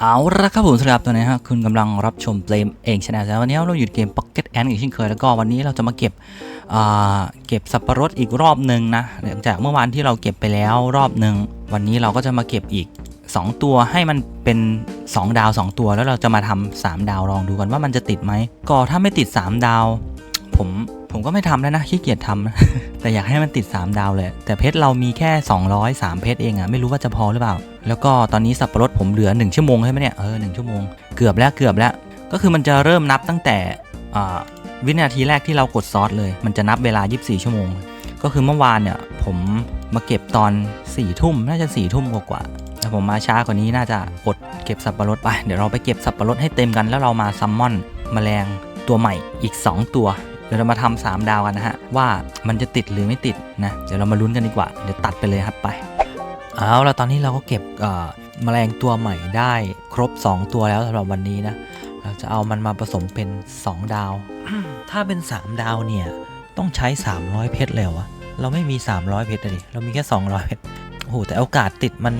เอาละครับผมสำหรับตัวนี้ฮะคุณกำลังรับชมเปลมเองชนะแล้ววันนี้เราหยุดเกม Pocket Ant อีกเช่นเคยแล้วก็วันนี้เราจะมาเก็บเก็บสับปะรดอีกรอบหนึ่งนะหลังจากเมื่อวานที่เราเก็บไปแล้วรอบหนึ่งวันนี้เราก็จะมาเก็บอีก 2 ตัวให้มันเป็น 2 ดาว 2 ตัวแล้วเราจะมาทำ3ดาวลองดูกันว่ามันจะติดไหมก็ถ้าไม่ติด 3 ดาว ผม ผมก็ไม่ทำแล้วนะขี้เกียจทำนะแต่อยากให้มันติด 3 ดาวเลย แต่เพชรเรามีแค่ 203 เพชรเองอะไม่รู้ว่าจะพอหรือเปล่า แล้วก็ตอนนี้สับปะรดผมเหลือ 1 ชั่วโมงใช่ไหมเนี่ยเออหชั่วโมงเกือบแล้วเกือบแล้ว ก็คือมันจะเริ่มนับตั้งแต่อ่าวินาทีแรกที่เรากดซอสเลย มันจะนับเวลา 24 ชั่วโมง ก็คือเมื่อวานเนี่ยผมมาเก็บตอน4ี่ทุ่มน่าจะ4ี่ทุ่มกว่าๆแต่ผมมาช้ากว่านี้น่าจะอดเก็บสับปะรดไป เดี๋ยวเราไปเก็บสับปะรดให้เต็มกันแล้วเรามาซัมมอนแมลงตัวใหม่อีก 2 ตัว เดี๋ยวเรามาทำสามดาวกันนะฮะ ว่ามันจะติดหรือไม่ติดนะ เดี๋ยวเรามาลุ้นกันดีกว่า เดี๋ยวตัดไปเลยครับไปเอาแล้วตอนนี้เราก็เก็บแมลงตัวใหม่ได้ครบ 2 ตัวแล้วสำหรับวันนี้นะ เราจะเอามันมาผสมเป็น 2 ดาว ถ้าเป็น 3 ดาวเนี่ย ต้องใช้ 300 เพชรเลยวะเราไม่มี 300 เพชรเลยเรามีแค่ 200 เพชรโอ้โหแต่โอกาสติดมัน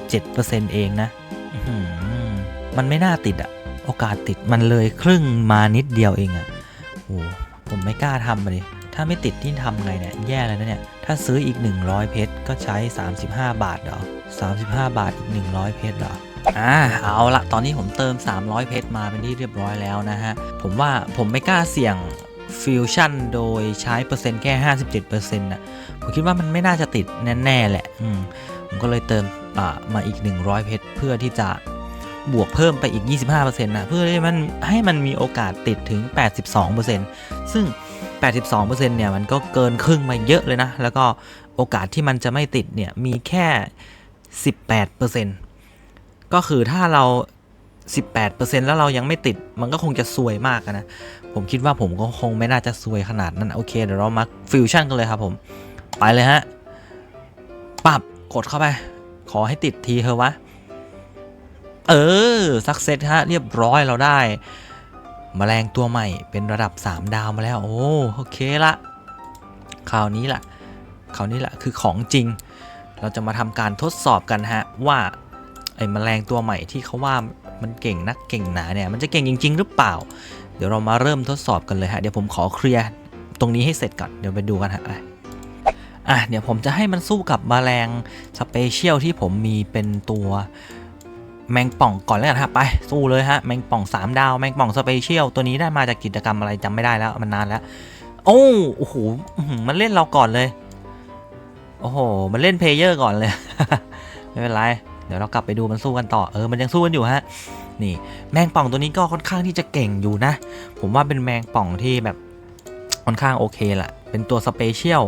57%เองนะอื้อหือมันไม่น่าติดอะโอกาสติดมันเลยครึ่งมานิดเดียวเองอะโอ้ ผมไม่กล้าทำเลยถ้าไม่ติดที่ทำไงเนี่ยแย่เลยนะเนี่ย ถ้าซื้ออีก 100 เพชรก็ใช้ 35 บาทเหรอ35 บาทอีก 100 เพชรเหรออ่าเอาละตอนนี้ผมเติม 300 เพชรมาเป็นที่เรียบร้อยแล้วนะฮะ ผมว่าผมไม่กล้าเสี่ยงฟิวชั่นโดยใช้เปอร์เซ็นต์แค่ 57%นะผมคิดว่ามันไม่น่าจะติดแน่ ๆ แหละ อืม ผมก็เลยเติมอ่ามาอีก 100 เพชรเพื่อที่จะ บวกเพิ่มไปอีก 25%นะเพื่อให้มันให้มันมีโอกาสติดถึง 82%ซึ่ง 82%เนี่ยมันก็เกินครึ่งมาเยอะเลยนะ แล้วก็โอกาสที่มันจะไม่ติดเนี่ยมีแค่ 18%ก็คือถ้าเรา 18%แล้วเรายังไม่ติดมันก็คงจะซวยมากนะ ผมคิดว่าผมก็คงไม่น่าจะซวยขนาดนั้นโอเคเดี๋ยวเรามาฟิวชั่นกันเลยครับผม ไปเลยฮะปับกดเข้าไป ขอให้ติดทีเถอะวะ เออสักเซตฮะเรียบร้อยเราได้แมลงตัวใหม่เป็นระดับ 3 ดาวมาแล้ว โอ้โอเคละคราวนี้ละคราวนี้ละคือของจริง เราจะมาทำการทดสอบกันฮะว่าไอ้แมลงตัวใหม่ที่เขาว่ามันเก่งนักเก่งหนาเนี่ยมันจะเก่งจริง ๆ หรือเปล่า เดี๋ยวเรามาเริ่มทดสอบกันเลยฮะเดี๋ยวผมขอเคลียร์ตรงนี้ให้เสร็จก่อนเดี๋ยวไปดูกันฮะอะเดี๋ยวผมจะให้มันสู้กับแมลงสเปเชียลที่ผมมีเป็นตัว แมงป่องก่อนแล้วกันฮะไปสู้เลยฮะแมงป่อง 3 ดาวแมงป่องสเปเชียลตัวนี้ได้มาจากกิจกรรมอะไรจำไม่ได้แล้วมันนานแล้ว โอ้โอ้โหมันเล่นเราก่อนเลย โอ้โห มันเล่นเพลเยอร์ก่อนเลย ไม่เป็นไรเดี๋ยวเรากลับไปดูมันสู้กันต่อเออมันยังสู้กันอยู่ฮะนี่แมงป่องตัวนี้ก็ค่อนข้างที่จะเก่งอยู่นะ ผมว่าเป็นแมงป่องที่แบบค่อนข้างโอเคแหละเป็นตัวสเปเชียล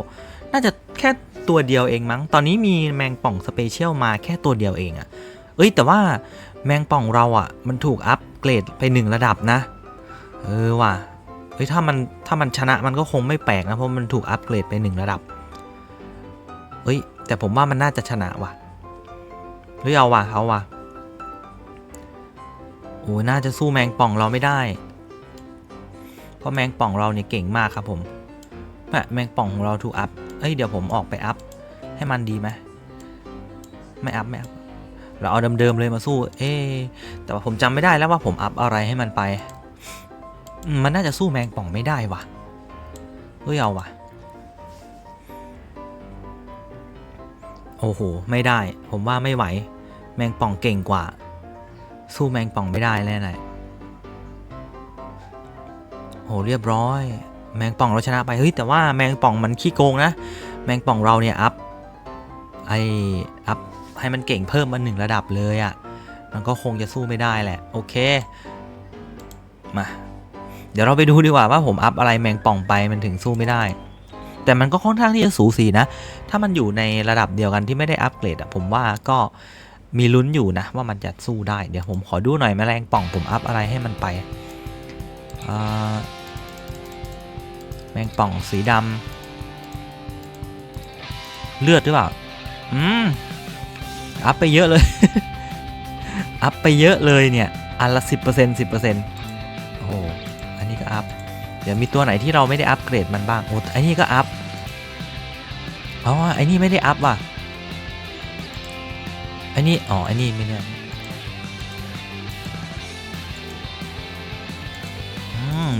น่าจะแค่ตัวเดียวเองมั้ง ตอนนี้มีแมงป่องสเปเชียลมาแค่ตัวเดียวเองอะ เอ้ยแต่ว่าแมงป่องเราอะ่ะ มันถูกอัปเกรดไปหนึ่งระดับนะ เออว่ะเฮ้ยถ้ามันถ้ามันชนะมันก็คงไม่แปลกนะเพราะมันถูกอัปเกรดไปหนึ่งระดับเฮ้ยแต่ผมว่ามันน่าจะชนะว่ะเฮ้ยเอาว่ะเอาว่ะโอ้ยน่าจะสู้แมงป่องเราไม่ได้ เพราะแมงป่องเราเนี่ยเก่งมากครับผมแม่แมงป่องของเราถูกอัพเอ้ยเดี๋ยวผมออกไปอัพให้มันดีไหมไม่อัพไม่อัพ เราเอาเดิมๆเลยมาสู้ เอ๊แต่ว่าผมจำไม่ได้แล้วว่าผมอัพอะไรให้มันไป มันน่าจะสู้แมงป่องไม่ได้ว่ะเฮ้ยเอาว่ะโอ้โห ไม่ได้ ผมว่าไม่ไหว แมงป่องเก่งกว่า สู้แมงป่องไม่ได้แน่ๆโอ้เรียบร้อย แมงป่องเราชนะไป เฮ้ย แต่ว่าแมงป่องมันขี้โกงนะ แมงป่องเราเนี่ยอัพ ไออัพให้มันเก่งเพิ่มมาหนึ่งระดับเลยอะ่ะ มันก็คงจะสู้ไม่ได้แหละ โอเค มา เดี๋ยวเราไปดูดีกว่าว่าผมอัพอะไรแมงป่องไปมันถึงสู้ไม่ได้ แต่มันก็ค่อนข้างที่จะสูสีนะ ถ้ามันอยู่ในระดับเดียวกันที่ไม่ได้อัปเกรดอะผมว่าก็มีลุ้นอยู่นะ ว่ามันจะสู้ได้ เดี๋ยวผมขอดูหน่อยแมลงป่องผมอัพอะไรให้มันไปแมงป่องสีดำเลือดหรือเปล่า อืม อัพไปเยอะเลย อัพไปเยอะเลยเนี่ย อันละ 10% 10%โอ้โห อันนี้ก็อัพ เดี๋ยวมีตัวไหนที่เราไม่ได้อัพเกรดมันบ้าง โอ้อันนี้ก็อัพเพราะว่าไอ้นี่ไม่ได้อัพว่ะ อันนี้ อ๋อ อันนี้ไม่ได้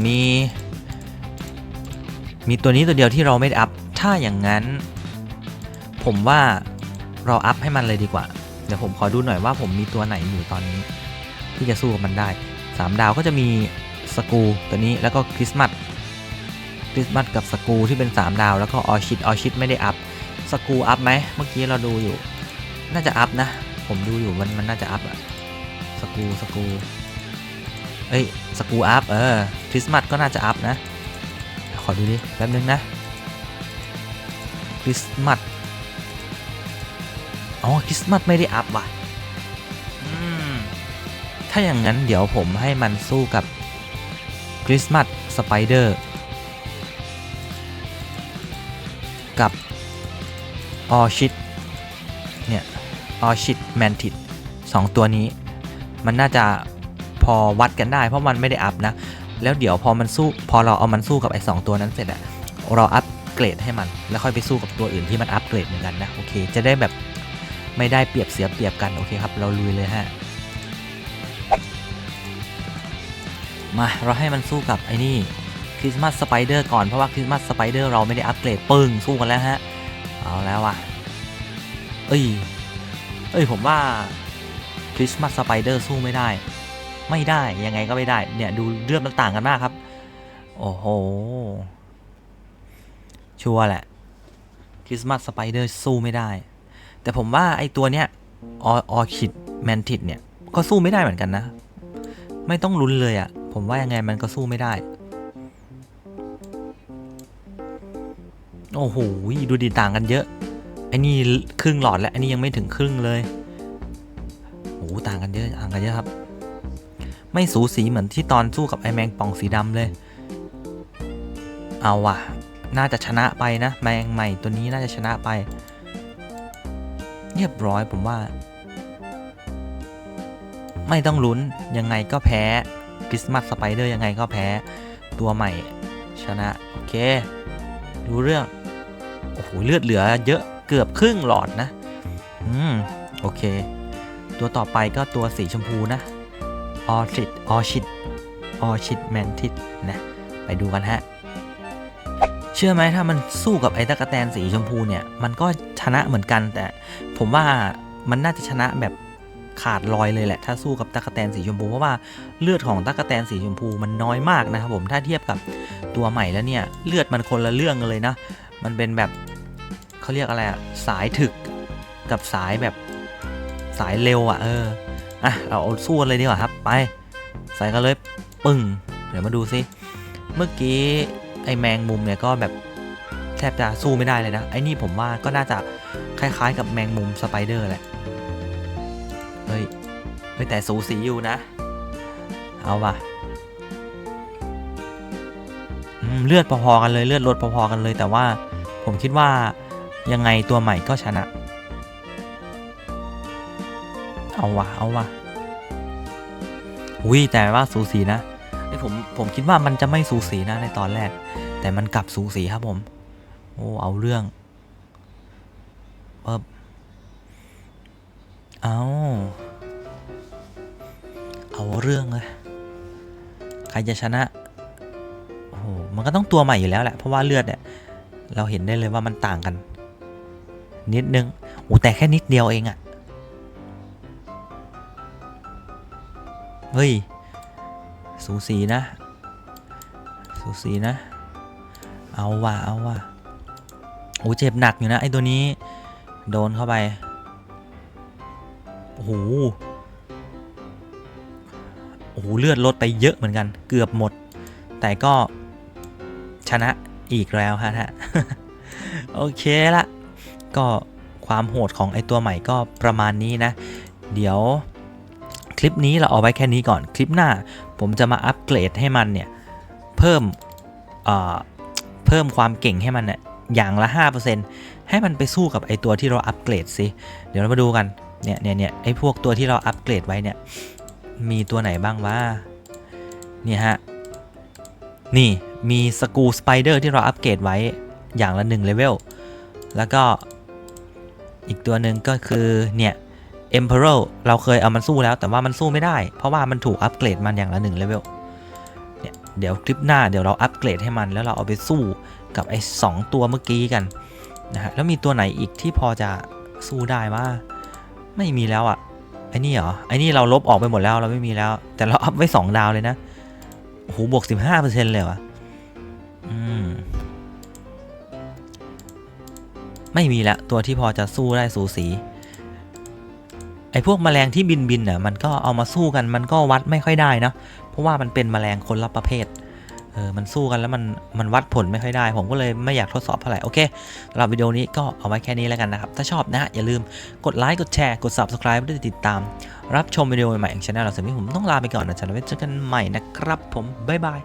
มี มีตัวนี้ตัวเดียวที่เราไม่ได้อัพ ถ้าอย่างนั้น ผมว่า เราอัพให้มันเลยดีกว่า เดี๋ยวผมขอดูหน่อยว่าผมมีตัวไหนอยู่ตอนนี้ ที่จะสู้กับมันได้ 3 ดาวก็จะมีสกูตัวนี้แล้วก็คริสต์มาสคริสต์มาสกับสกูที่เป็น 3 ดาว แล้วก็ออชิดออชิดไม่ได้อัพสกูอัพไหมเมื่อกี้เราดูอยู่ น่าจะอัพนะ ผมดูอยู่มันมันน่าจะอัพอะสกูสกูเอ้ยสกูอัพเออคริสต์มาสก็น่าจะอัพนะ ขอดูดิแป๊บนึงนะคริสต์มาส อ๋อคริสต์มาสไม่ได้อัพว่ะอืมถ้าอย่างนั้นเดี๋ยวผมให้มันสู้กับคริสต์มาสสไปเดอร์กับออชิดเนี่ยออชิดแมนติดสองตัวนี้ มันน่าจะพอวัดกันได้ เพราะมันไม่ได้อัพนะ แล้วเดี๋ยวพอมันสู้พอเราเอามันสู้กับไอ้สตัวนั้นเสร็จอะเราอัพเกรดให้มัน แล้วค่อยไปสู้กับตัวอื่นที่มันอัพเกรดเหมือนกันนะ โอเค จะได้แบบ ไม่ได้เปรียบเสียเปรียบกันโอเคครับ เราลุยเลยฮะมาเราให้มันสู้กับไอ้นี่คริสต์มาสสไปเดอร์ก่อนเพราะว่าคริสต์มาสสไปเดอร์เราไม่ได้อัพเกรดปึ้งสู้กันแล้วฮะเอาแล้วว่ะเอ้ยเอ้ยผมว่าคริสต์มาสสไปเดอร์สู้ไม่ได้ ไม่ได้ยังไงก็ไม่ได้เนี่ยดูเลือดมันต่างกันมากครับโอ้โหชัวร์แหละคริสต์มาสสไปเดอร์สู้ไม่ได้ แต่ผมว่าไอตัวเนี้ยออคิดแมนติดเนี่ย ก็สู้ไม่ได้เหมือนกันนะ ไม่ต้องลุ้นเลยอะ่ะ ผมว่ายังไงมันก็สู้ไม่ได้ โอ้โหดูดีต่างกันเยอะไอ้นี่ครึ่งหลอดแล้วไอ้นี่ยังไม่ถึงครึ่งเลยโอ้โหต่างกันเยอะต่างกันเยอะครับ ไม่สูสีเหมือนที่ตอนสู้กับไอแมงป่องสีดำเลย เอาว่ะ น่าจะชนะไปนะ แมงใหม่ตัวนี้น่าจะชนะไป เรียบร้อยผมว่า ไม่ต้องลุ้นยังไงก็แพ้คริสต์มาสสไปเดอร์ยังไงก็แพ้ตัวใหม่ชนะ โอเครู้เรื่อง โอ้โห เลือดเหลือเยอะเกือบครึ่งหลอดนะ อืม โอเค ตัวต่อไปก็ตัวสีชมพูนะออชิดออชิดออชิดแมนทิดนะ ไปดูกันฮะ เชื่อไหมถ้ามันสู้กับไอ้ตะกะแตนสีชมพูเนี่ย มันก็ชนะเหมือนกัน แต่ผมว่ามันน่าจะชนะแบบขาดลอยเลยแหละ ถ้าสู้กับตะกะแตนสีชมพูเพราะว่าเลือดของตะกะแตนสีชมพูมันน้อยมากนะครับผมถ้าเทียบกับตัวใหม่แล้วเนี่ย เลือดมันคนละเรื่องเลยนะ มันเป็นแบบเขาเรียกอะไรอะสายถึกกับสายแบบสายเร็วอะเอออะเราเอาสู้กันเลยดีกว่าครับไป ใส่กันเลยปึ้งเดี๋ยวมาดูซิเมื่อกี้ ไอแมงมุมเนี่ยก็แบบแทบจะสู้ไม่ได้เลยนะ ไอนี่ผมว่าก็น่าจะคล้ายๆ กับแมงมุมสไปเดอร์แหละ เฮ้ย เฮ้ยแต่สูสีอยู่นะ เอาว่ะเลือดพอๆกันเลยเลือดลดพอๆกันเลยแต่ว่าผมคิดว่ายังไงตัวใหม่ก็ชนะ เอาวะเอาวะอุ้ยแต่ว่าสูสีนะ ผมผมคิดว่ามันจะไม่สูสีนะในตอนแรก แต่มันกลับสูสีครับผม โอ้เอาเรื่องเอบเอาเอาเรื่องเลยใครจะชนะโอ้โหมันก็ต้องตัวใหม่อยู่แล้วแหละเพราะว่าเลือดเนี่ยเราเห็นได้เลยว่ามันต่างกัน นิดนึงโอ้แต่แค่นิดเดียวเองอะเฮ้ย สูสีนะ สูสีนะ เอาว่ะเอาว่ะโอ้เจ็บหนักอยู่นะ ไอตัวนี้ โดนเข้าไป โอ้โหโอ้โหเลือดลดไปเยอะเหมือนกันเกือบหมด แต่ก็ชนะอีกแล้วฮะฮะโอเคละก็ความโหดของไอตัวใหม่ก็ประมาณนี้นะ เดี๋ยวคลิปนี้เราเอาไว้แค่นี้ก่อนคลิปหน้า ผมจะมาอัปเกรดให้มันเนี่ย เพิ่มเอ่อเพิ่มความเก่งให้มันเนี่ยอย่างละ 5%ให้มันไปสู้กับไอตัวที่เราอัปเกรดสิ เดี๋ยวเรามาดูกัน เนี่ยเนี่ยเนี่ยไอพวกตัวที่เราอัปเกรดไว้เนี่ย มีตัวไหนบ้างวะเนี่ยฮะ นี่มีสกูสไปเดอร์ที่เราอัปเกรดไว้อย่างละ1เลเวล แล้วก็อีกตัวหนึ่งก็คือเนี่ย Emperor เราเคยเอามันสู้แล้วแต่ว่ามันสู้ไม่ได้ เพราะว่ามันถูกอัปเกรดมันอย่างละ1เลเวลเนี่ยเดี๋ยวคลิปหน้าเดี๋ยวเราอัปเกรดให้มันแล้วเราเอาไปสู้กับไอ้สองตัวเมื่อกี้กันนะฮะแล้วมีตัวไหนอีกที่พอจะสู้ได้ว่าไม่มีแล้วอะไอ้นี่เหรอไอ้นี่เราลบออกไปหมดแล้วเราไม่มีแล้ว แต่เราอัพไว้สองดาวเลยนะโอ้โหบวกสิบห้าเปอร์เซ็นต์เลยเหรออืมไม่มีแล้วตัวที่พอจะสู้ได้สูสี ไอ้พวกแมลงที่บินบินน่ะมันก็เอามาสู้กันมันก็วัดไม่ค่อยได้นะเพราะว่ามันเป็นแมลงคนละประเภทเออมันสู้กันแล้วมันมันวัดผลไม่ค่อยได้ ผมก็เลยไม่อยากทดสอบเท่าไหร่โอเคสำหรับวิดีโอนี้ก็เอาไว้แค่นี้แล้วกันนะครับ ถ้าชอบนะอย่าลืมกดไลค์กดแชร์กด subscribe เพื่อติดตาม รับชมวิดีโอใหม่ๆของช anel เราสำหรับวันนี้ผมต้องลาไปก่อนนะจ๊ะไว้เจอกันใหม่นะครับผมบ๊ายบาย